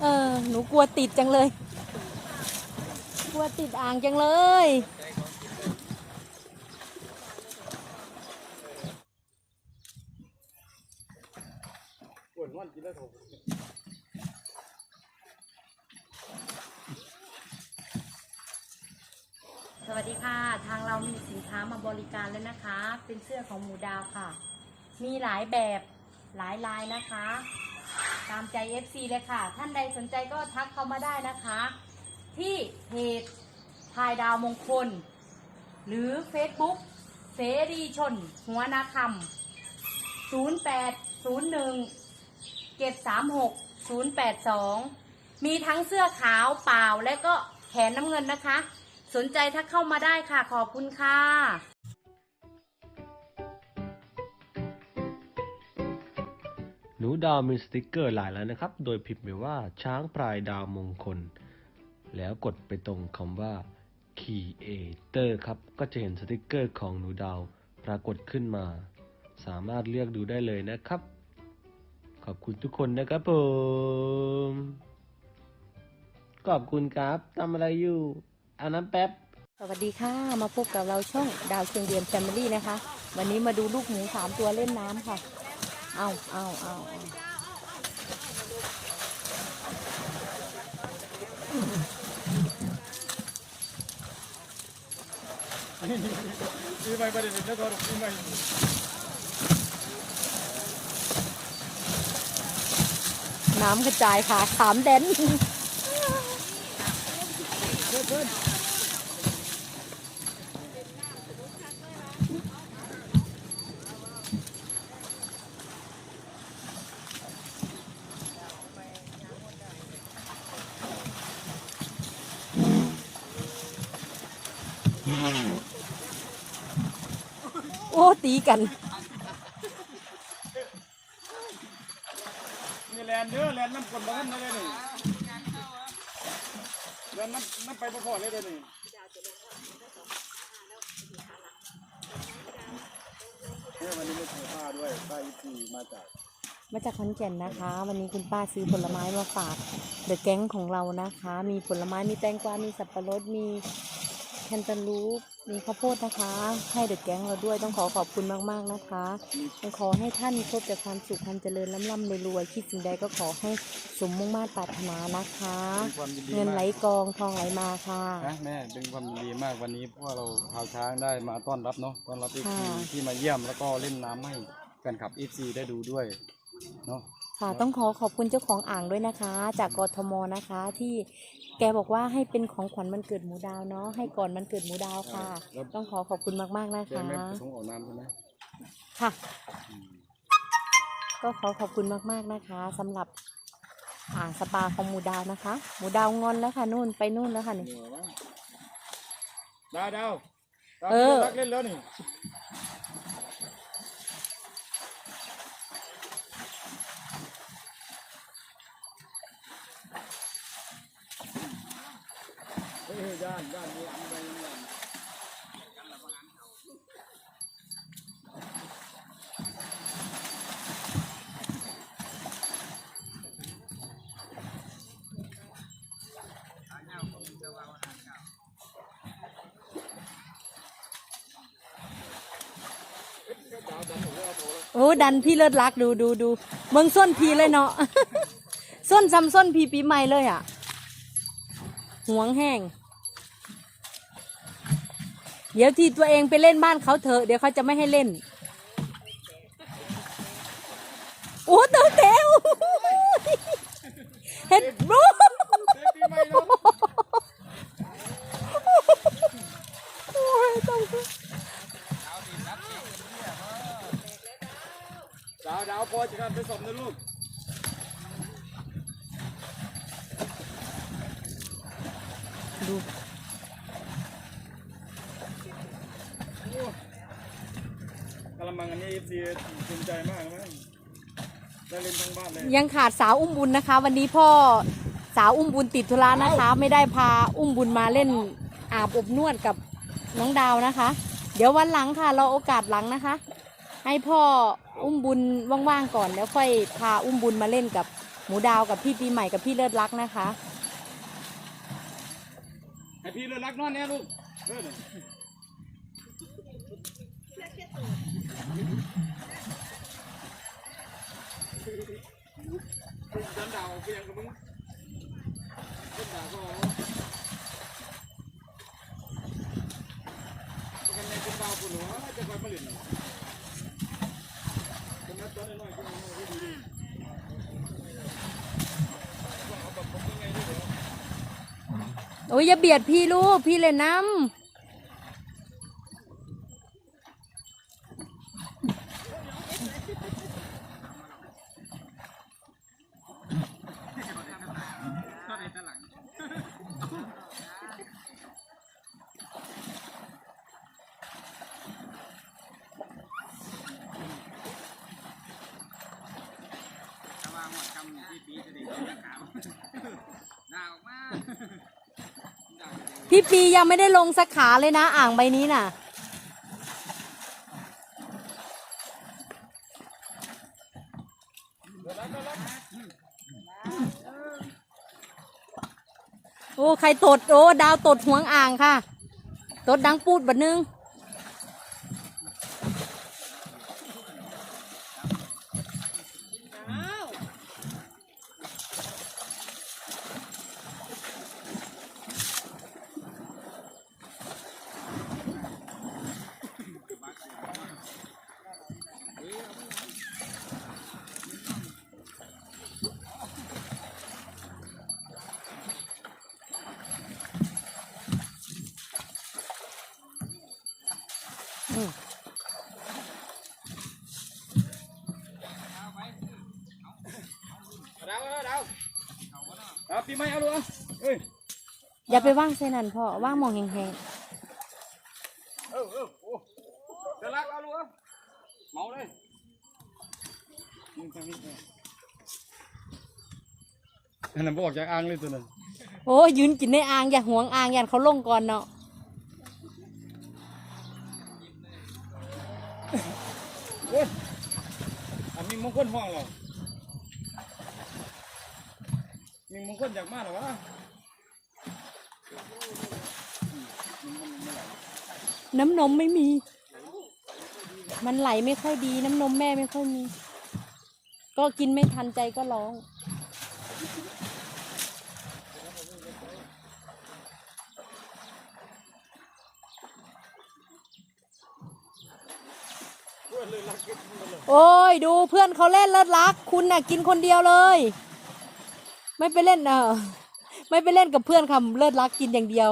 เออ หนูกลัวติดจังเลย กลัวติดอ่างจังเลย ปวดวันกินแล้วถูกสวัสดีค่ะ ทางเรามีสินค้ามาบริการแล้วนะคะ เป็นเสื้อของหมูดาวค่ะ มีหลายแบบหลายลายนะคะ ตามใจ FC เลยค่ะ ท่านใดสนใจก็ทักเข้ามาได้นะคะ ที่เพจพายดาวมงคล หรือ Facebook เสรีชน หัวนาคำ0801 736 082 มีทั้งเสื้อขาวเปล่าและก็แขนน้ำเงินนะคะ สนใจทักเข้ามาได้ค่ะ ขอบคุณค่ะ หนูดาวมีสติกเกอร์หลายแล้วนะครับ โดยพิมพ์ไปว่าช้างพลายดาวมงคล แล้วกดไปตรงคำว่า Creator ครับ ก็จะเห็นสติกเกอร์ของหนูดาวปรากฏขึ้นมา สามารถเลือกดูได้เลยนะครับ ขอบคุณทุกคนนะครับผม ขอบคุณครับทำอะไรอยู่อาน้ำแป๊บ สวัสดีค่ะ มาพบกับเราช่องดาวเชียงเดียมแฟมิลี่นะคะ วันนี้มาดูลูกหมูสามตัวเล่นน้ำค่ะ เอาเอาเอาเอาปีใหม่ประเด็นแล้วก็ปีใหม่น้ำกระจายค่ะขามแดน โอ้ตีกัน นี่แลนเยอะแลนน้ำกลนบ้านนั่นเลยนี่แลนน้ำน้ำไปพอๆเลยเดี๋ยวนี่เนี่ยวันนี้ไม่ใช่ป้าด้วยป้าอีพีมาจากมาจากขอนแก่นนะคะ วันนี้คุณป้าซื้อผลไม้มาฝากเดอะแก๊งของเรานะคะ มีผลไม้มีแตงกวา มีสับปะรด มี แคนตาลูป มีข้าวโพดนะคะ ให้เดอะแก๊งเราด้วยต้องขอขอบคุณมากๆนะคะต้องขอให้ท่านพบแต่ความสุขความเจริญล่ำล่ำรวยๆคิดสิ่งใดก็ขอให้สมมุ่งมาตรปรารถนานะคะเป็นความยินดีเงินไหลมากกองทองไหลมาค่ะ นะแม่เป็นความยินดีมากวันนี้เพราะว่าเราพาช้างได้มาต้อนรับเนาะต้อนรับอีพีค่ะ ที่มาเยี่ยมแล้วก็เล่นน้ำให้แฟนคลับอีซีได้ดูด้วยเนาะ ค่ะ ต้องขอขอบคุณเจ้าของอ่างด้วยนะคะ จากกทมนะคะที่ แกบอกว่าให้เป็นของขวัญมันเกิดหมูดาวเนาะให้ก่อนมันเกิดหมูดาวค่ะต้องขอขอบคุณมากๆนะแกคะไม่ประสงค์ออกน้ำใช่ไหมค่ะก็ขอขอบคุณมากๆนะคะสำหรับอ่างสปาของหมูดาวนะคะ หมูดาวงอนแล้วค่ะนู่นไปนู่นแล้วค่ะนี่ เหนื่อยมากดาวดาวดาวเออ รักเล่นแล้วนี่เฮ้ยย่านย่านนี้มีอะไรอย่างเงี้ยโอ้ดันพี่เลิศรักดูดูดูเมืองส้นพีเลยเนาะ ส้นซ้ำส้นพีปีใหม่เลยอะหวงแห้ง ดี๋ยวที่ตัวเองไปเล่นบ้านเขาเถอะเดี๋ยวเขาจะไม่ให้เล่นโอ้เต๋อเต๋วเฮ็ดบลูเด็กปีใหม่เนาะโอ้ยต้องดาวดาวพอจะกันไปสมนะลูกดู กระมังอันนี้ ซีภูมิใจมากนะได้เล่นทั้งบ้านเลยยังขาดสาวอุ้มบุญนะคะ วันนี้พ่อสาวอุ้มบุญติดธุระนะคะ ไม่ได้พาอุ้มบุญมาเล่นอาบอบนวดกับน้องดาวนะคะ เดี๋ยววันหลังค่ะเราโอกาสหลังนะคะ ให้พ่ออุ้มบุญว่างๆก่อนแล้วค่อยพาอุ้มบุญมาเล่นกับหมูดาวกับพี่ปีใหม่กับพี่เลิศรักนะคะให้พี่เลือรักนอนเนี่ยลูก โอ้ยอย่าเบียดพี่ลูก พี่เลยน้ำ ถ้าว่าหมดคำที่ปีจะได้กินขาวหน้าออกมาพี่ปียังไม่ได้ลงสักขาเลยนะ อ่างใบนี้น่ะโอ้ใครตดโอ้ดาวตดห่วงอ่างค่ะ ตดดังปูดบัดนึง ดาวดาวดาวปีใหม่เอาลูกเอาเอ้ยอย่าไปว่างเส้นนั่นพ่อว่างมองแหงเออเออโอ้เดี๋ยวรักเอาลูกเอาเมาเลยมึงฟังนี่อันนั้นบอกจากอ่างเลยตัวนั้นๆโอ้ยืนกินในอ่างอย่าห่วงอ่างอย่าเขาลงก่อนเนาะโอ้ยอันมีมงคลห้องเหรอ มีมงคลจากมาเหรอวะน้ำนมไม่มี มันไหลไม่ค่อยดี น้ำนมแม่ไม่ค่อยมี ก็กินไม่ทันใจก็ร้อง โอ้ยดูเพื่อนเขาเล่นเลิศรัก คุณน่ะกินคนเดียวเลย ไม่ไปเล่นเออไม่ไปเล่นกับเพื่อนคำเลิศรักกินอย่างเดียว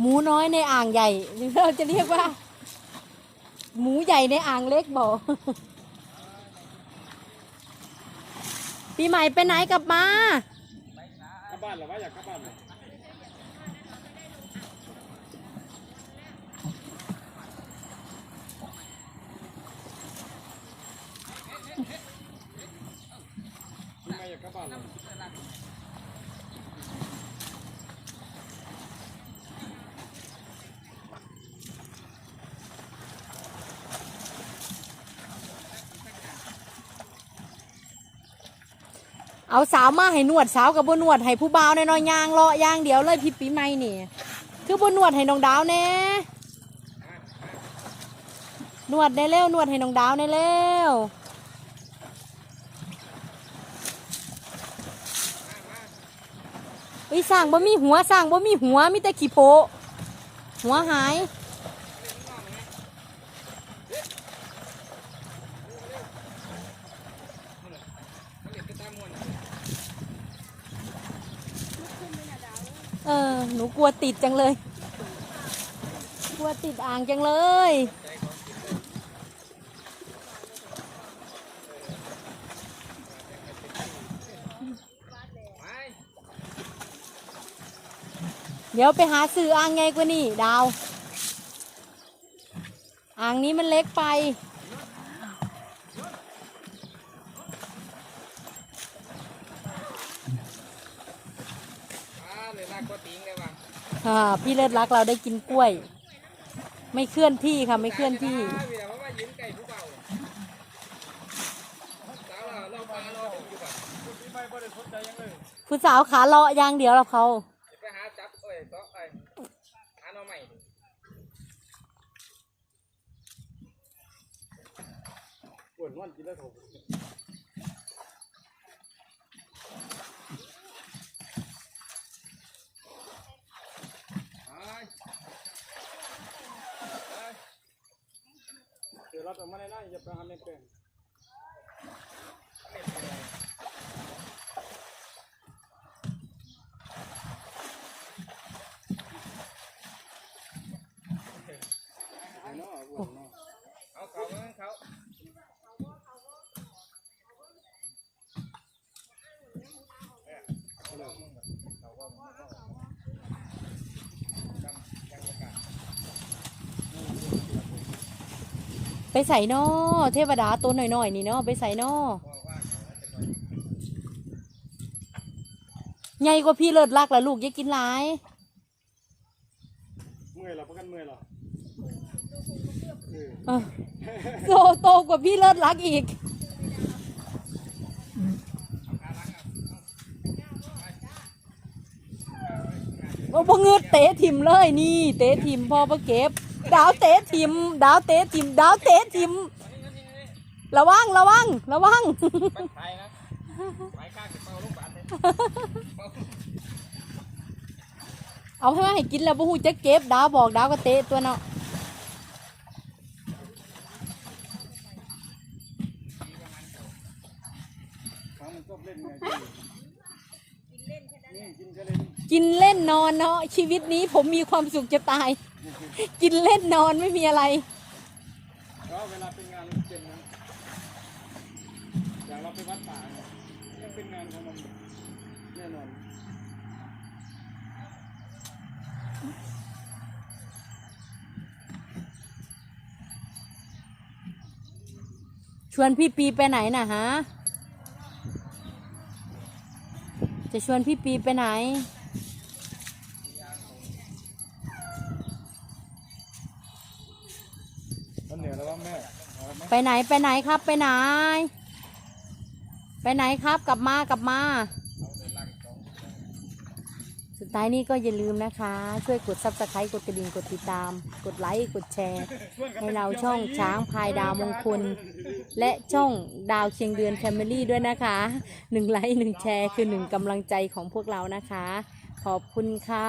หมูน้อยในอ่างใหญ่หรือเราจะเรียกว่า หมูใหญ่ในอ่างเล็กบ่ปีใหม่ไปไหนกลับมา กลับบ้านเหรอวะอยากกลับบ้านเหรอทำไมอยากกลับบ้านเหรอ เอาสาวมาให้นวดสาวกับบนวดให้ผู้บ่าวในน้อยยางเลาะยางเดียวเลยพี่ปีใหม่นี่ คือบนวดให้น้องดาวแน่นวดได้เร็วนวดให้น้องดาวได้เร็วเฮ้สร้างบ่มีหัวสร้างบ่มีหัวมีแต่ขี้โพะหัวหาย เออหนูกลัวติดจังเลย กลัวติดอ่างจังเลย เดี๋ยวไปหาซื้ออ่างไงกว่านี่ดาว อ่างนี้มันเล็กไป อ่าเลยลากก็ติ้งเลยว่ะอ่าพี่เลิศรักเราได้กินกล้วย ไม่เคลื่อนที่ค่ะ ไม่เคลื่อนที่อ่าเวลาเพราะว่ายืนไก่ผู้เบาสาวเราเราปลาเราถึงอยู่แบบพี่ไม่ได้สนใจยังเลยผู้สาวขาเลาะอย่างเดียวแล้วเขาไปหาจับเอ้ยก็เอ้ยหาหน่อใหม่ปวดวันกินแล้วถูก เดี๋ยวเราจะมาในนั้นอย่าไปหาในแปลง เอาเขาเอาเขา ไป ใส่นอเทวดาตัวหน่อยๆนี่เนาะไปใส่นอใหญ่กว่าพี่เลิศรักแล้วลูกอย่ากินหลาย เมื่อยเหรอพักกันเมื่อยเหรอเออเออโตโตกว่าพี่เลิศรักอีก โอ้บ่เงืดเตะทิมเลยนี่ เตะทิมพอประเก็บ ดาวเตะทิม ดาวเตะทิม ดาวเตะทิม ระวังระวังระวัง ไปนะไปข้าจะเป่าลูกบาศก์เลยเอาให้มาให้กินแล้วบ่ฮู้จะเก็บดาวบอกดาวก็เตะตัวเนาะกินเล่นนอนเนาะชีวิตนี้ผมมีความสุขจะตาย กินเล่นนอนไม่มีอะไรแล้วเวลาเป็นงานเป็นนะอย่างเราไปวัดป่าเนี่ยยังเป็นงานของมันแน่นอนชวนพี่ปีไปไหนน่ะฮะ จะชวนพี่ปีไปไหน ไปไหนไปไหนครับไปไหน ไปไหนครับกลับมากลับมา สุดท้ายนี้ก็อย่าลืมนะคะ ช่วยกดซับสไครต์กดกระดิ่งกดติดตาม กดไลค์กดแชร์ ให้เราช่องช้างพายดาวมงคล และช่องดาวเชียงเดือนแฟมิลี่ด้วยนะคะหนึ่งไลค์หนึ่งแชร์คือหนึ่งกำลังใจของพวกเรานะคะ ขอบคุณค่ะ